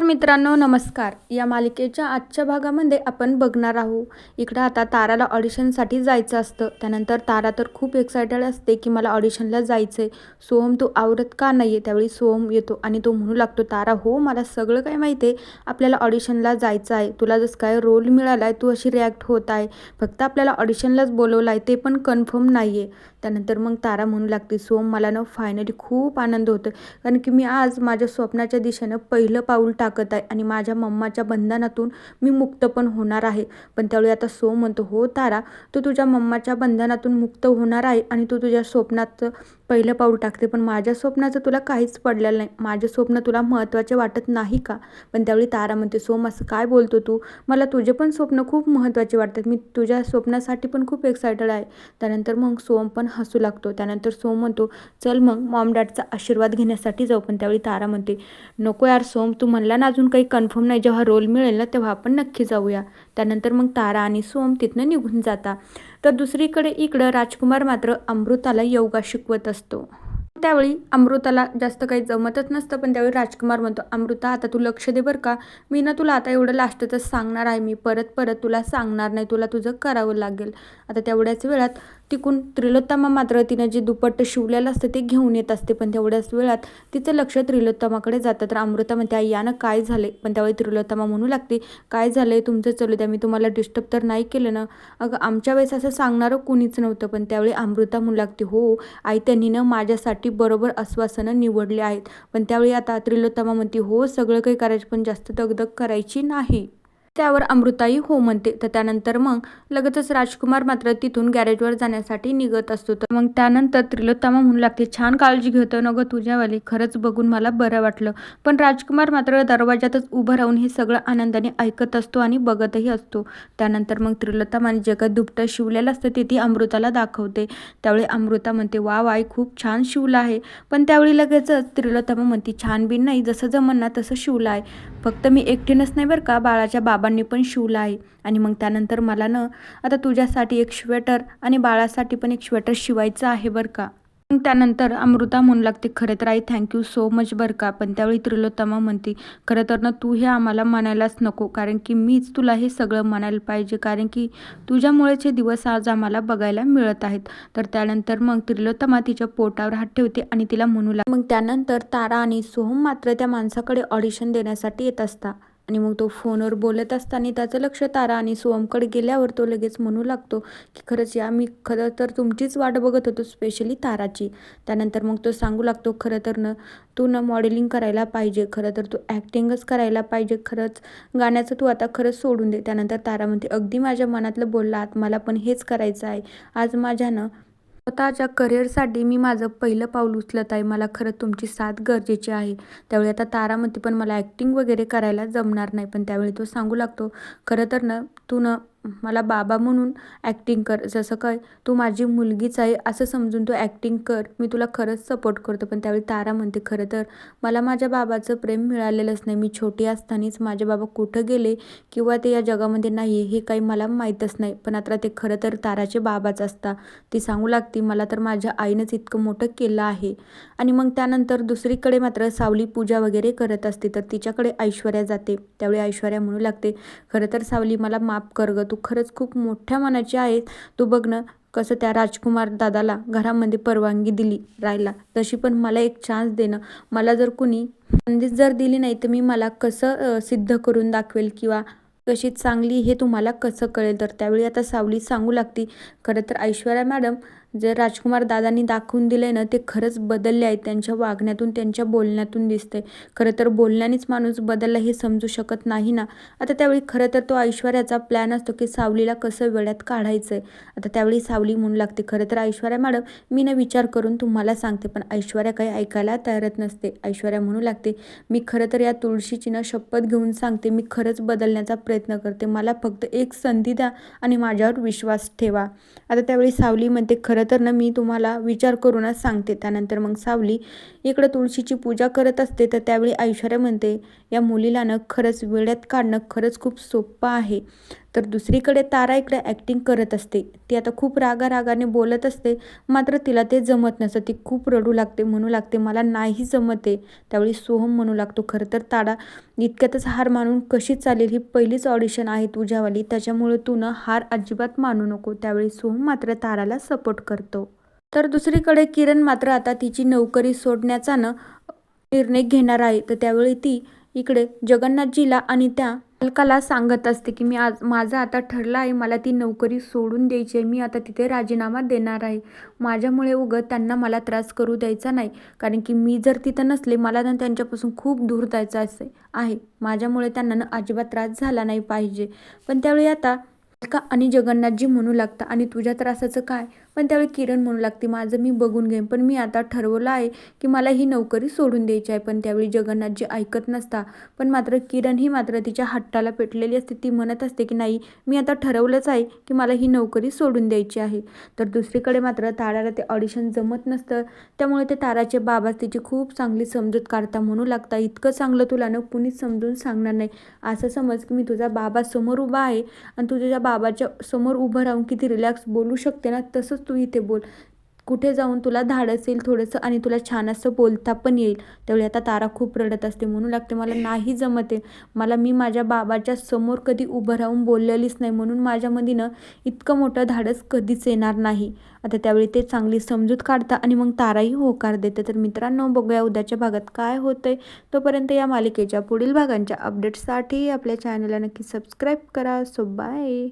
तर मित्रांनो नमस्कार. या मालिकेच्या आजच्या भागामध्ये आपण बघणार आहोत. इकडं आता ताराला ऑडिशनसाठी जायचं असतं. त्यानंतर तारा तर खूप एक्सायटेड असते की मला ऑडिशनला जायचं आहे सोहम तू आवरत का नाही आहे त्यावेळी सोहम येतो आणि तो म्हणू लागतो तारा हो मला सगळं काय माहिती आहे. आपल्याला ऑडिशनला जायचं आहे. तुला जसं काय रोल मिळाला आहे तू अशी रिॲक्ट होत आहे. फक्त आपल्याला ऑडिशनलाच बोलवलं आहे ते पण कन्फर्म नाही आहे त्यानंतर मग तारा म्हणू लागते सोहम मला ना फायनली खूप आनंद होतो कारण की मी आज माझ्या स्वप्नाच्या दिशेनं पहिलं पाऊल टाक ताकद आहे आणि माझ्या मम्माच्या बंधनातून मी मुक्त पण होणार आहे. पण त्यावेळी आता सो म्हणतो हो तारा तू तुझ्या मम्माच्या बंधनातून मुक्त होणार आहे आणि तू तुझ्या स्वप्नाचं पहिलं पाऊल टाकते. पण माझ्या स्वप्नाचं तुला काहीच पडलेलं नाही. माझे स्वप्न तुला महत्त्वाचे वाटत नाही का? पण त्यावेळी तारा म्हणते सोम असं काय बोलतो तू? मला तुझे पण स्वप्न खूप महत्त्वाचे वाटतात. मी तुझ्या स्वप्नासाठी पण खूप एक्सायटेड आहे. त्यानंतर मग सोम पण हसू लागतो. त्यानंतर सोम म्हणतो चल मग मॉम डॅडचा आशीर्वाद घेण्यासाठी जाऊ. पण त्यावेळी तारा म्हणते नको यार सोम तू म्हणला ना अजून काही कन्फर्म नाही. जेव्हा रोल मिळेल ना तेव्हा आपण नक्की जाऊया. त्यानंतर मग तारा आणि सोम तिथनं निघून जाता. तर दुसरीकडे इकडं राजकुमार मात्र अमृताला योगा शिकवत असतो. त्यावेळी अमृताला जास्त काही जमतच नसतं पण त्यावेळी राजकुमार म्हणतो अमृता आता तू लक्ष दे बरं का. मी ना तुला आता एवढं लास्टच सांगणार आहे. मी परत परत तुला सांगणार नाही. तुला तुझं करावं लागेल. आता तेवढ्याच वेळात तिकून त्रिलोत्तमा मात्र तिनं जे दुपट्ट शिवलेलं असतं ते घेऊन येत असते. पण तेवढ्याच वेळात तिचं लक्ष त्रिलोत्तमाकडे जातं. तर अमृता म्हणते यानं काय झाले पण त्यावेळी त्रिलोत्तमा म्हणू लागते काय झालंय? तुमचं चलू द्या. मी तुम्हाला डिस्टर्ब तर नाही केलं ना? अगं आमच्या वेळेस असं सांगणारं कोणीच नव्हतं. पण त्यावेळी अमृता म्हणू लागते हो आई त्यांनी ना माझ्यासाठी बरोबर आश्वासनं निवडले आहेत. पण त्यावेळी आता त्रिलोत्तमा म्हणते हो सगळं काही करायचं पण जास्त दगदग करायची नाही. त्यावर अमृताई हो म्हणते. तर त्यानंतर मग लगेचच राजकुमार मात्र तिथून गॅरेजवर जाण्यासाठी निघत असतो. तर मग त्यानंतर त्रिलोत्तमा म्हणू लागते छान काळजी घेतो न गं तुझ्यावाली खरंच बघून मला बरं वाटलं पण राजकुमार मात्र दरवाजातच उभं राहून हे सगळं आनंदाने ऐकत असतो आणि बघतही असतो. त्यानंतर मग त्रिलोत्तमाने जगत दुपटं शिवलेलं असतं ते ती अमृताला दाखवते. त्यावेळी अमृता म्हणते वा वाय खूप छान शिवलं आहे पण त्यावेळी लगेचच त्रिलोत्तमा म्हणते छान बिन नाही जसं जमन ना तसं शिवलं आहे. फक्त मी एकटीनंच नाही बरं का बाळाच्या बाबांनी पण शिवलं आहे. आणि मग त्यानंतर मला ना आता तुझ्यासाठी एक श्वेटर आणि बाळासाठी पण एक श्वेटर शिवायचं आहे बरं का? मग त्यानंतर अमृता म्हणू लागते खरं तर आई थँक्यू सो मच बरं का. पण त्यावेळी त्रिलोत्तमा म्हणते खरं तर ना तू हे आम्हाला म्हणायलाच नको कारण की मीच तुला हे सगळं म्हणायला पाहिजे कारण की तुझ्यामुळेच हे दिवस आज आम्हाला बघायला मिळत आहेत. तर त्यानंतर मग त्रिलोत्तमा तिच्या पोटावर हात ठेवते आणि तिला म्हणू लाग मग त्यानंतर तारा आणि सोहम मात्र त्या माणसाकडे ऑडिशन देण्यासाठी येत असता. आणि मग तो फोनवर बोलत असताना त्याचं लक्ष तारा आणि सोमकडे गेल्यावर तो लगेच म्हणू लागतो की खरंच या मी खरं तर तुमचीच वाट बघत होतो स्पेशली ताराची. त्यानंतर मग तो सांगू लागतो खरं तर न तू न मॉडेलिंग करायला पाहिजे खरं तर तू ॲक्टिंगच करायला पाहिजे खरंच गाण्याचं तू आता खरंच सोडून दे. त्यानंतर तारा म्हणते अगदी माझ्या मनातलं बोललात मला पण हेच करायचं आहे. आज माझ्यानं स्वतःच्या करिअरसाठी मी माझं पहिलं पाऊल उचलत आहे. मला खरं तुमची साथ गरजेची आहे. त्यावेळी आता तारा म्हणते पण मला ॲक्टिंग वगैरे करायला जमणार नाही पण त्यावेळी तो सांगू लागतो खरं तर ना तू न मला बाबा म्हणून ॲक्टिंग कर. जसं काय तू माझी मुलगीच आहे असं समजून तू ॲक्टिंग कर. मी तुला खरंच सपोर्ट करतो पण त्यावेळी तारा म्हणते खरं तर मला माझ्या बाबाचं प्रेम मिळालेलंच नाही. मी छोटी असतानाच माझे बाबा कुठं गेले किंवा ते या जगामध्ये नाही हे काही मला माहीतच नाही. पण आता ते खरं तर ताराचे बाबाच असता. ती सांगू लागती मला तर माझ्या आईनंच इतकं मोठं केलं आहे. आणि मग त्यानंतर दुसरीकडे मात्र सावली पूजा वगैरे करत असते तर तिच्याकडे ऐश्वर्या जाते. त्यावेळी ऐश्वर्या म्हणू लागते खरं तर सावली मला माफ कर गं. तू खरंच खूप मोठ्या मनाची आहेस. तू बघ ना कसं त्या राजकुमार दादाला घरामध्ये परवानगी दिली राहायला तशी पण मला एक चान्स देणं मला जर कुणी संधीच जर दिली नाही तर मी मला कसं सिद्ध करून दाखवेल किंवा कशी चांगली हे तुम्हाला कसं कळेल? तर त्यावेळी आता सावली सांगू लागती. खरं तर ऐश्वर्या मॅडम जे राजकुमार दादांनी दाखवून दिले ना ते खरंच बदलले आहेत. त्यांच्या वागण्यातून त्यांच्या बोलण्यातून दिसते खरं तर बोलण्यानेच माणूस बदलला हे समजू शकत नाही ना. आता त्यावेळी खरं तर तो ऐश्वर्याचा प्लॅन असतो की सावलीला कसं वेळात काढायचं आहे आता त्यावेळी सावली म्हणू लागते खरं तर ऐश्वर्या मॅडम मी ना विचार करून तुम्हाला सांगते पण ऐश्वर्या काही ऐकायला तयारत नसते. ऐश्वर्या म्हणू लागते मी खरं तर या तुळशीची ना शपथ घेऊन सांगते मी खरंच बदलण्याचा प्रयत्न करते. मला फक्त एक संधी द्या आणि माझ्यावर विश्वास ठेवा. आता त्यावेळी सावली म्हणते खरं खरं तर ना मी तुम्हाला विचार करूनच सांगते. त्यानंतर मग सावली इकडं तुळशीची पूजा करत असते. तर त्यावेळी ऐश्वर्या म्हणते या मुलीला ना खरंच वेळ्यात काढणं खरंच खूप सोपं आहे. तर दुसरीकडे तारा इकडे ॲक्टिंग करत असते. ती आता खूप रागा रागाने बोलत असते. मात्र तिला ते जमत नसतं. ती खूप रडू लागते म्हणू लागते मला नाही जमत आहे त्यावेळी सोहम म्हणू लागतो खरं तर तारा इतक्यातच हार मानून कशी चालेल? ही पहिलीच ऑडिशन आहे तुझ्यावाली. त्याच्यामुळे तू न हार अजिबात मानू नको. त्यावेळी सोहम मात्र ताराला सपोर्ट करतो. तर दुसरीकडे किरण मात्र आता तिची नोकरी सोडण्याचा न निर्णय घेणार आहे. तर त्यावेळी ती इकडे जगन्नाथजीला आणि त्या मालकाला सांगत असते की मी आज माझं आता ठरलं आहे मला ती नोकरी सोडून द्यायची आहे मी आता तिथे राजीनामा देणार आहे. माझ्यामुळे उगं त्यांना मला त्रास करू द्यायचा नाही कारण की मी जर तिथं नसले मला ना त्यांच्यापासून खूप दूर जायचं असे आहे. माझ्यामुळे त्यांना ना अजिबात त्रास झाला नाही पाहिजे. पण त्यावेळी आता का आणि जगन्नाथजी म्हणू लागता आणि तुझ्या त्रासाचं काय? पण त्यावेळी किरण म्हणू लागते माझं मी बघून घेईन पण मी आता ठरवलं आहे की मला ही नोकरी सोडून द्यायची आहे. पण त्यावेळी जगन्नाथजी ऐकत नसता पण मात्र किरण ही मात्र तिच्या हट्टाला पेटलेली असते. ती म्हणत असते की नाही मी आता ठरवलंच आहे की मला ही नोकरी सोडून द्यायची आहे. तर दुसरीकडे मात्र ताराला ते ऑडिशन जमत नसतं. त्यामुळे ते ताराचे बाबा तिची खूप चांगली समजूत काढता म्हणू लागता इतकं चांगलं तुला ना कुणीच समजून सांगणार नाही. असं समज की मी तुझा बाबा समोर उभा आहे आणि तू तुझ्या बाबाच्या समोर उभं राहून किती रिलॅक्स बोलू शकते ना तसंच तू इथे बोल. कुठे जाऊन तुला धाडस येईल थोडंसं आणि तुला छान असं बोलता पण येईल. त्यावेळी आता तारा खूप रडत असते. म्हणू लागते मला नाही जमते मला मी माझ्या बाबाच्या समोर कधी उभं राहून बोललेलीच नाही. म्हणून माझ्यामध्ये ना इतकं मोठं धाडस कधीच येणार नाही. आता त्यावेळी ते चांगली समजूत काढता आणि मग ताराही होकार देते. तर मित्रांनो बघूया उद्याच्या भागात काय होतंय. तोपर्यंत या मालिकेच्या पुढील भागांच्या अपडेट्ससाठी आपल्या चॅनलला नक्की सबस्क्राईब करा. So bye